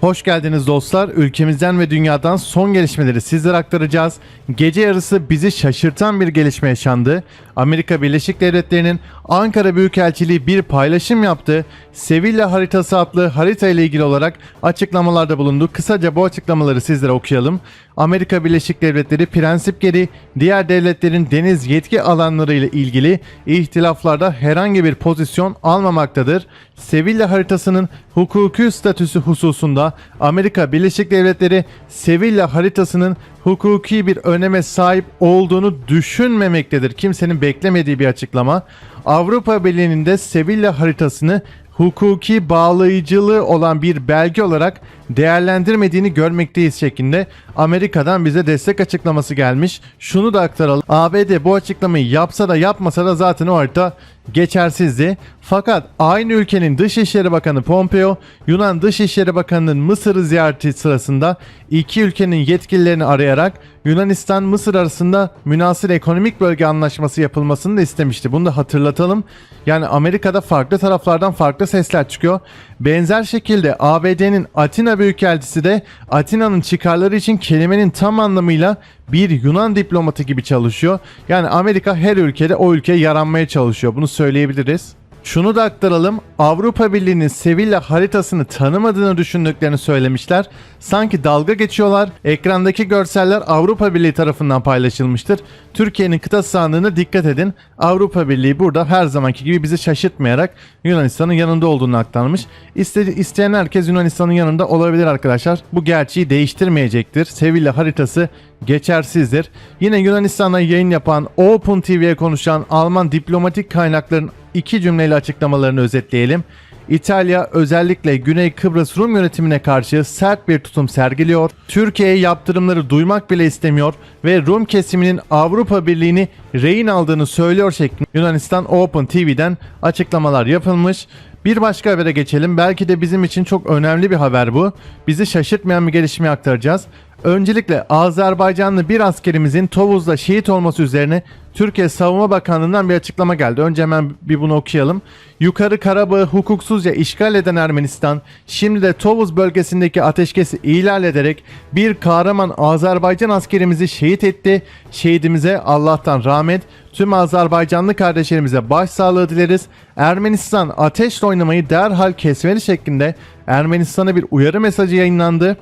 Hoş geldiniz dostlar. Ülkemizden ve dünyadan son gelişmeleri sizlere aktaracağız. Gece yarısı bizi şaşırtan bir gelişme yaşandı. Amerika Birleşik Devletleri'nin Ankara Büyükelçiliği bir paylaşım yaptı. Sevilla haritası adlı harita ile ilgili olarak açıklamalarda bulundu. Kısaca bu açıklamaları sizlere okuyalım. Amerika Birleşik Devletleri prensip geri diğer devletlerin deniz yetki alanları ile ilgili ihtilaflarda herhangi bir pozisyon almamaktadır. Sevilla haritasının hukuki statüsü hususunda Amerika Birleşik Devletleri Sevilla haritasının hukuki bir öneme sahip olduğunu düşünmemektedir. Kimsenin beklemediği bir açıklama. Avrupa Birliği'nin de Sevilla haritasını hukuki bağlayıcılığı olan bir belge olarak değerlendirmediğini görmekteyiz şeklinde Amerika'dan bize destek açıklaması gelmiş. Şunu da aktaralım. ABD bu açıklamayı yapsa da yapmasa da zaten o harita geçersizdi. Fakat aynı ülkenin Dışişleri Bakanı Pompeo, Yunan Dışişleri Bakanı'nın Mısır'ı ziyareti sırasında iki ülkenin yetkililerini arayarak Yunanistan Mısır arasında münasır ekonomik bölge anlaşması yapılmasını da istemişti. Bunu da hatırlatalım. Yani Amerika'da farklı taraflardan farklı sesler çıkıyor. Benzer şekilde ABD'nin Atina Büyükelçisi de Atina'nın çıkarları için kelimenin tam anlamıyla bir Yunan diplomatı gibi çalışıyor. Yani Amerika her ülkede o ülkeye yaranmaya çalışıyor. Bunu söyleyebiliriz. Şunu da aktaralım. Avrupa Birliği'nin Sevilla haritasını tanımadığını düşündüklerini söylemişler. Sanki dalga geçiyorlar. Ekrandaki görseller Avrupa Birliği tarafından paylaşılmıştır. Türkiye'nin kıta sahanlığına dikkat edin. Avrupa Birliği burada her zamanki gibi bizi şaşırtmayarak Yunanistan'ın yanında olduğunu aktarmış. İste, isteyen herkes Yunanistan'ın yanında olabilir arkadaşlar. Bu gerçeği değiştirmeyecektir. Sevilla haritası geçersizdir. Yine Yunanistan'da yayın yapan Open TV'ye konuşan Alman diplomatik kaynakların iki cümleyle açıklamalarını özetleyelim. İtalya özellikle Güney Kıbrıs Rum yönetimine karşı sert bir tutum sergiliyor. Türkiye'ye yaptırımları duymak bile istemiyor ve Rum kesiminin Avrupa Birliği'ni rehin aldığını söylüyor şeklinde Yunanistan Open TV'den açıklamalar yapılmış. Bir başka habere geçelim. Belki de bizim için çok önemli bir haber bu. Bizi şaşırtmayan bir gelişmeyi aktaracağız. Öncelikle Azerbaycanlı bir askerimizin Tovuz'da şehit olması üzerine Türkiye Savunma Bakanlığı'ndan bir açıklama geldi. Önce hemen bir bunu okuyalım. Yukarı Karabağ'ı hukuksuzca işgal eden Ermenistan, şimdi de Tovuz bölgesindeki ateşkesi ihlal ederek bir kahraman Azerbaycan askerimizi şehit etti. Şehidimize Allah'tan rahmet, tüm Azerbaycanlı kardeşlerimize başsağlığı dileriz. Ermenistan ateşle oynamayı derhal kesmeli şeklinde Ermenistan'a bir uyarı mesajı yayınlandı.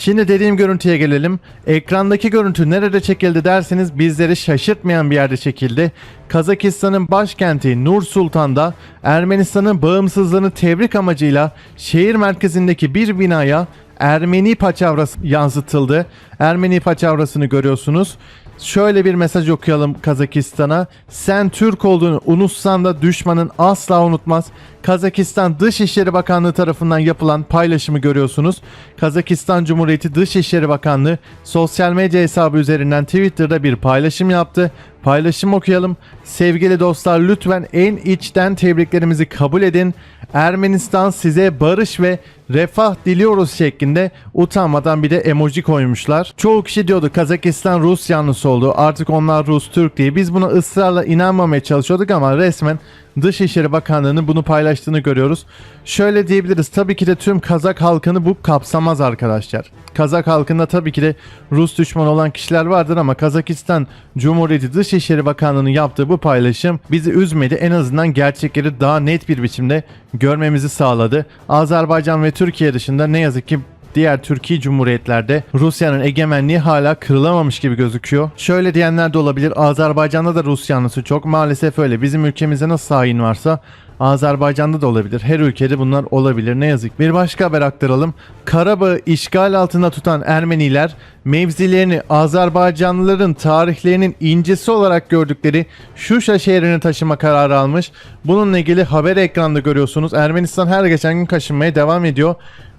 Şimdi dediğim görüntüye gelelim. Ekrandaki görüntü nerede çekildi derseniz bizleri şaşırtmayan bir yerde çekildi. Kazakistan'ın başkenti Nur Sultan'da Ermenistan'ın bağımsızlığını tebrik amacıyla şehir merkezindeki bir binaya Ermeni paçavrası yansıtıldı. Ermeni paçavrasını görüyorsunuz. Şöyle bir mesaj okuyalım Kazakistan'a. Sen Türk olduğunu unutsan da düşmanın asla unutmaz. Kazakistan Dışişleri Bakanlığı tarafından yapılan paylaşımı görüyorsunuz. Kazakistan Cumhuriyeti Dışişleri Bakanlığı sosyal medya hesabı üzerinden Twitter'da bir paylaşım yaptı. Paylaşım okuyalım. Sevgili dostlar lütfen en içten tebriklerimizi kabul edin. Ermenistan size barış ve refah diliyoruz şeklinde utanmadan bir de emoji koymuşlar. Çoğu kişi diyordu Kazakistan Rus yanlısı oldu. Artık onlar Rus Türk diye. Biz buna ısrarla inanmamaya çalışıyorduk ama resmen Dışişleri Bakanlığı'nın bunu paylaştığını görüyoruz. Şöyle diyebiliriz tabii ki de tüm Kazak halkını bu kapsamaz arkadaşlar. Kazak halkında tabii ki de Rus düşmanı olan kişiler vardır ama Kazakistan Cumhuriyeti Dışişleri Bakanlığı'nın yaptığı bu paylaşım bizi üzmedi. En azından gerçekleri daha net bir biçimde görmemizi sağladı. Azerbaycan ve Türkiye dışında ne yazık ki diğer Türkiye Cumhuriyetlerde Rusya'nın egemenliği hala kırılamamış gibi gözüküyor. Şöyle diyenler de olabilir. Azerbaycan'da da Rus yanlısı çok. Maalesef öyle. Bizim ülkemizde nasıl hain varsa Azerbaycan'da da olabilir. Her ülkede bunlar olabilir. Ne yazık. Bir başka haber aktaralım. Karabağ'ı işgal altında tutan Ermeniler mevzilerini Azerbaycanlıların tarihlerinin incesi olarak gördükleri Şuşa şehrine taşıma kararı almış. Bununla ilgili haber ekranda görüyorsunuz. Ermenistan her geçen gün kaşınmaya devam ediyor.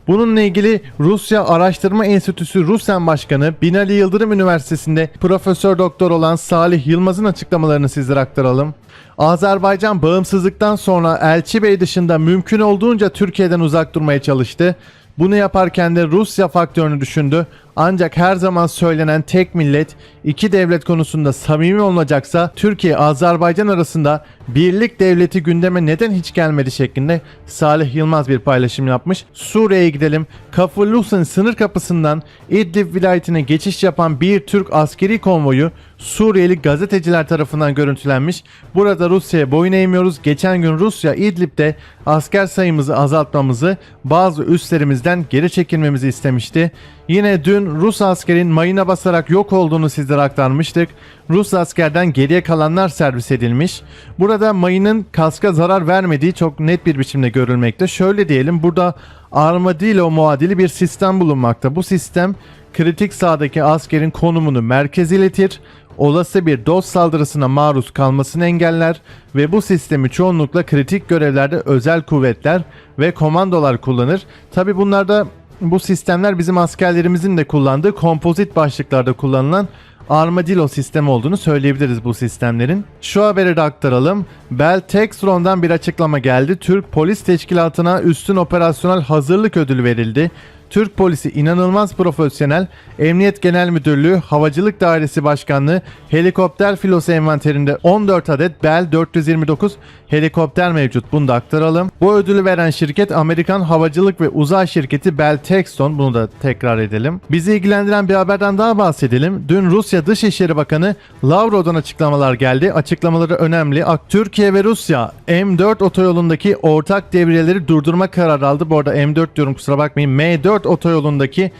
Bununla ilgili Rusya Araştırma Enstitüsü Rusen Başkanı Binali Yıldırım Üniversitesi'nde Profesör Doktor olan Salih Yılmaz'ın açıklamalarını sizlere aktaralım. Azerbaycan bağımsızlıktan sonra Elçi Bey dışında mümkün olduğunca Türkiye'den uzak durmaya çalıştı. Bunu yaparken de Rusya faktörünü düşündü. Ancak her zaman söylenen tek millet, iki devlet konusunda samimi olunacaksa Türkiye Azerbaycan arasında birlik devleti gündeme neden hiç gelmedi şeklinde Salih Yılmaz bir paylaşım yapmış. Suriye'ye gidelim. Kafurlus'un sınır kapısından İdlib vilayetine geçiş yapan bir Türk askeri konvoyu Suriyeli gazeteciler tarafından görüntülenmiş. Burada Rusya'ya boyun eğmiyoruz. Geçen gün Rusya İdlib'de asker sayımızı azaltmamızı, bazı üslerimizden geri çekilmemizi istemişti. Yine dün Rus askerin mayına basarak yok olduğunu sizlere aktarmıştık. Rus askerden geriye kalanlar servis edilmiş. Burada mayının kaska zarar vermediği çok net bir biçimde görülmekte. Şöyle diyelim burada Armadillo muadili bir sistem bulunmakta. Bu sistem kritik sahadaki askerin konumunu merkez iletir olası bir dost saldırısına maruz kalmasını engeller ve bu sistemi çoğunlukla kritik görevlerde özel kuvvetler ve komandolar kullanır. Tabi bunlarda bu sistemler bizim askerlerimizin de kullandığı kompozit başlıklarda kullanılan Armadillo sistemi olduğunu söyleyebiliriz bu sistemlerin. Şu haberi de aktaralım. Bell Textron'dan bir açıklama geldi. Türk Polis Teşkilatı'na üstün operasyonel hazırlık ödülü verildi. Türk polisi inanılmaz profesyonel, Emniyet Genel Müdürlüğü, Havacılık Dairesi Başkanlığı, helikopter filosu envanterinde 14 adet Bell 429 helikopter mevcut. Bunu da aktaralım. Bu ödülü veren şirket Amerikan Havacılık ve Uzay Şirketi Bell Textron. Bunu da tekrar edelim. Bizi ilgilendiren bir haberden daha bahsedelim. Dün Rusya Dışişleri Bakanı Lavrov'dan açıklamalar geldi. Açıklamaları önemli. Türkiye ve Rusya M4 otoyolundaki ortak devriyeleri durdurma kararı aldı. Bu arada M4 diyorum kusura bakmayın. M4 otoyolundaki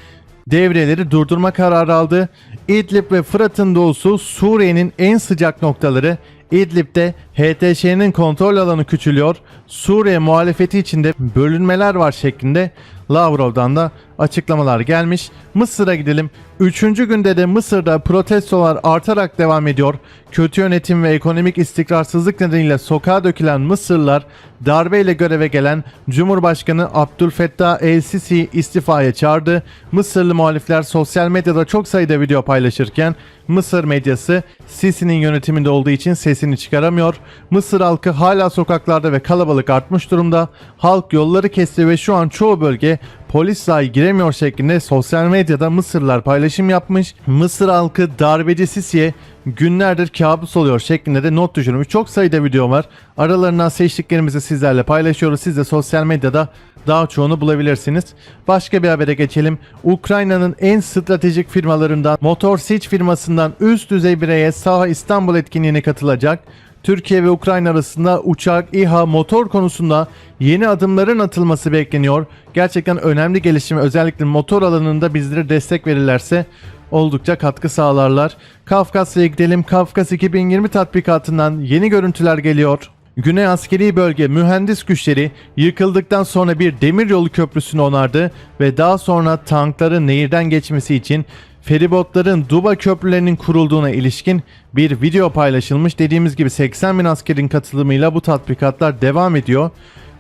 devreleri durdurma kararı aldı. İdlib ve Fırat'ın doğusu Suriye'nin en sıcak noktaları. İdlib'de HTŞ'nin kontrol alanı küçülüyor. Suriye muhalefeti içinde bölünmeler var şeklinde Lavrov'dan da açıklamalar gelmiş. Mısır'a gidelim. Üçüncü günde de Mısır'da protestolar artarak devam ediyor. Kötü yönetim ve ekonomik istikrarsızlık nedeniyle sokağa dökülen Mısırlılar darbeyle göreve gelen Cumhurbaşkanı Abdülfettah El-Sisi istifaya çağırdı. Mısırlı muhalifler sosyal medyada çok sayıda video paylaşırken Mısır medyası Sisi'nin yönetiminde olduğu için sesini çıkaramıyor. Mısır halkı hala sokaklarda ve kalabalık artmış durumda. Halk yolları kesti ve şu an çoğu bölge polis dahi giremiyor şeklinde sosyal medyada Mısırlılar paylaşım yapmış. Mısır halkı darbeci Sisi'ye günlerdir kabus oluyor şeklinde de not düşürmüş. Çok sayıda video var. Aralarından seçtiklerimizi sizlerle paylaşıyoruz. Siz de sosyal medyada daha çoğunu bulabilirsiniz. Başka bir habere geçelim. Ukrayna'nın en stratejik firmalarından Motor Siege firmasından üst düzey bireye Saha İstanbul etkinliğine katılacak. Türkiye ve Ukrayna arasında uçak, İHA, motor konusunda yeni adımların atılması bekleniyor. Gerçekten önemli gelişme özellikle motor alanında bizlere destek verirlerse oldukça katkı sağlarlar. Kafkasya'ya gidelim. Kafkas 2020 tatbikatından yeni görüntüler geliyor. Güney Askeri Bölge mühendis güçleri yıkıldıktan sonra bir demiryolu köprüsünü onardı ve daha sonra tankların nehirden geçmesi için feribotların Duba köprülerinin kurulduğuna ilişkin bir video paylaşılmış. Dediğimiz gibi 80 bin askerin katılımıyla bu tatbikatlar devam ediyor.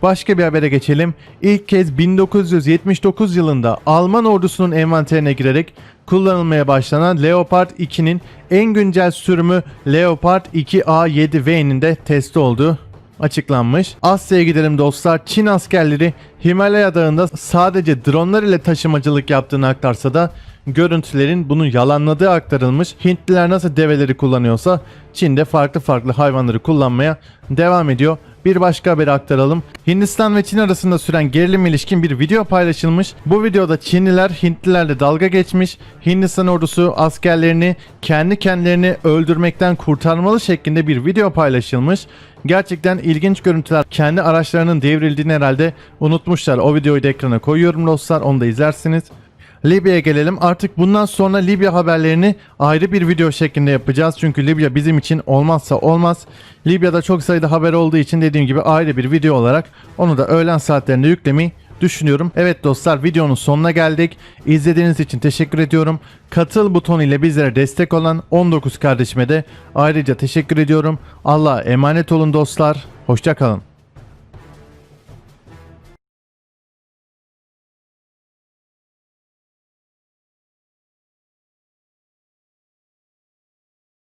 Başka bir habere geçelim. İlk kez 1979 yılında Alman ordusunun envanterine girerek kullanılmaya başlanan Leopard 2'nin en güncel sürümü Leopard 2A7V'nin de testi oldu açıklanmış. Asya'ya gidelim dostlar. Çin askerleri Himalaya Dağı'nda sadece dronlar ile taşımacılık yaptığını aktarsa da görüntülerin bunu yalanladığı aktarılmış. Hintliler nasıl develeri kullanıyorsa Çin de farklı farklı hayvanları kullanmaya devam ediyor. Bir başka haberi aktaralım. Hindistan ve Çin arasında süren gerilim ilişkin bir video paylaşılmış. Bu videoda Çinliler Hintlilerle dalga geçmiş. Hindistan ordusu askerlerini kendi kendilerini öldürmekten kurtarmalı şeklinde bir video paylaşılmış. Gerçekten ilginç görüntüler. Kendi araçlarının devrildiğini herhalde unutmuşlar. O videoyu da ekrana koyuyorum dostlar. Onu da izlersiniz. Libya'ya gelelim. Artık bundan sonra Libya haberlerini ayrı bir video şeklinde yapacağız. Çünkü Libya bizim için olmazsa olmaz. Libya'da çok sayıda haber olduğu için dediğim gibi ayrı bir video olarak onu da öğlen saatlerinde yüklemeyi düşünüyorum. Evet dostlar videonun sonuna geldik. İzlediğiniz için teşekkür ediyorum. Katıl butonu ile bizlere destek olan 19 kardeşime de ayrıca teşekkür ediyorum. Allah'a emanet olun dostlar. Hoşçakalın.